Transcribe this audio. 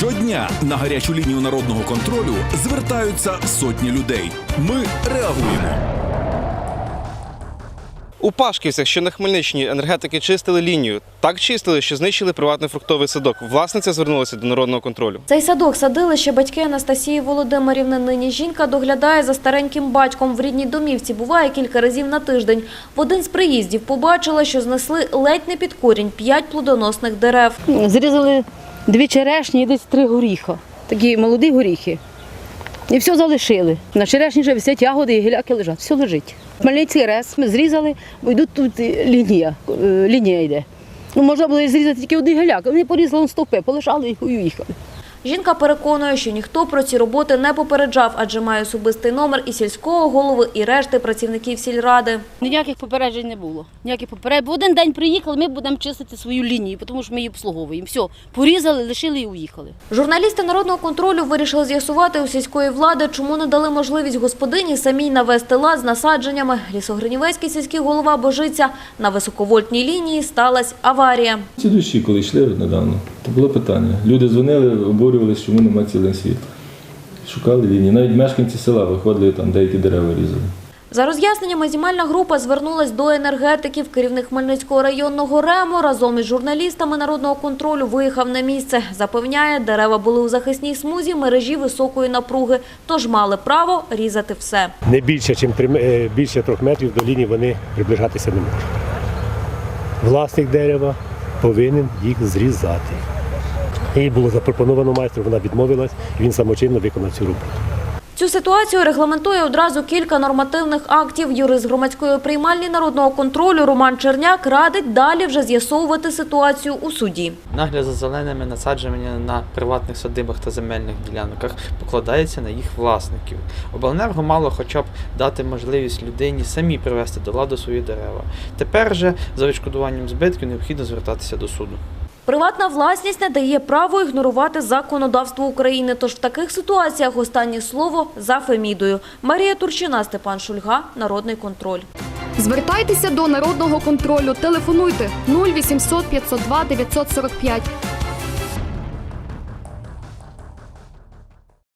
Щодня на гарячу лінію народного контролю звертаються сотні людей. Ми реагуємо. У Пашківцях, що на Хмельниччині, енергетики чистили лінію. Так чистили, що знищили приватний фруктовий садок. Власниця звернулася до народного контролю. Цей садок садили ще батьки Анастасії Володимирівни. Нині жінка доглядає за стареньким батьком. В рідній домівці буває кілька разів на тиждень. В один з приїздів побачила, що знесли ледь не під корінь п'ять плодоносних дерев. Зрізали дві черешні і десь три горіха. Такі молоді горіхи. І все залишили. На черешні вже висять ягоди і гіляки лежать. Все лежить. Хмельницький рез ми зрізали, бо йдуть тут лінія, е, лінія йде. Ну, можна було зрізати тільки один гіляк. Вони порізали стовпи, полишали і уїхали. Жінка переконує, що ніхто про ці роботи не попереджав, адже має особистий номер і сільського голови, і решти працівників сільради. Ніяких попереджень не було. Ніяких попереджень. В один день приїхали, ми будемо чистити свою лінію, тому що ми її обслуговуємо. Все, порізали, лишили і уїхали. Журналісти народного контролю вирішили з'ясувати у сільської влади, чому не дали можливість господині самій навести лад з насадженнями. Лісогринівецький сільський голова божиться. На високовольтній лінії сталася аварія. Ці дощі, коли йшли недавно, то було питання. Люди дзвонили, обурювалися, чому немає цілий світ. Шукали лінії. Навіть мешканці села виходили там, деякі дерева різали. За роз'ясненнями знімальна група звернулась до енергетиків. Керівник Хмельницького районного РЕМу разом із журналістами народного контролю виїхав на місце. Запевняє, дерева були у захисній смузі мережі високої напруги, тож мали право різати все. не більше, ніж більше трьох метрів до лінії вони приближатися не можуть. Власник дерева повинен їх зрізати. Їй було запропоновано майстру, вона відмовилась, і він самочинно виконав цю роботу. Цю ситуацію регламентує одразу кілька нормативних актів. Юрист громадської приймальні народного контролю Роман Черняк радить далі вже з'ясовувати ситуацію у суді. Нагляд за зеленими насадженнями на приватних садибах та земельних ділянках покладається на їх власників. Обленерго мало хоча б дати можливість людині самі привести до ладу свої дерева. Тепер же за відшкодуванням збитків необхідно звертатися до суду. Приватна власність не дає право ігнорувати законодавство України. Тож в таких ситуаціях останнє слово за Фемідою. Марія Турчина, Степан Шульга, Народний контроль. Звертайтеся до народного контролю. Телефонуйте 0800 502 945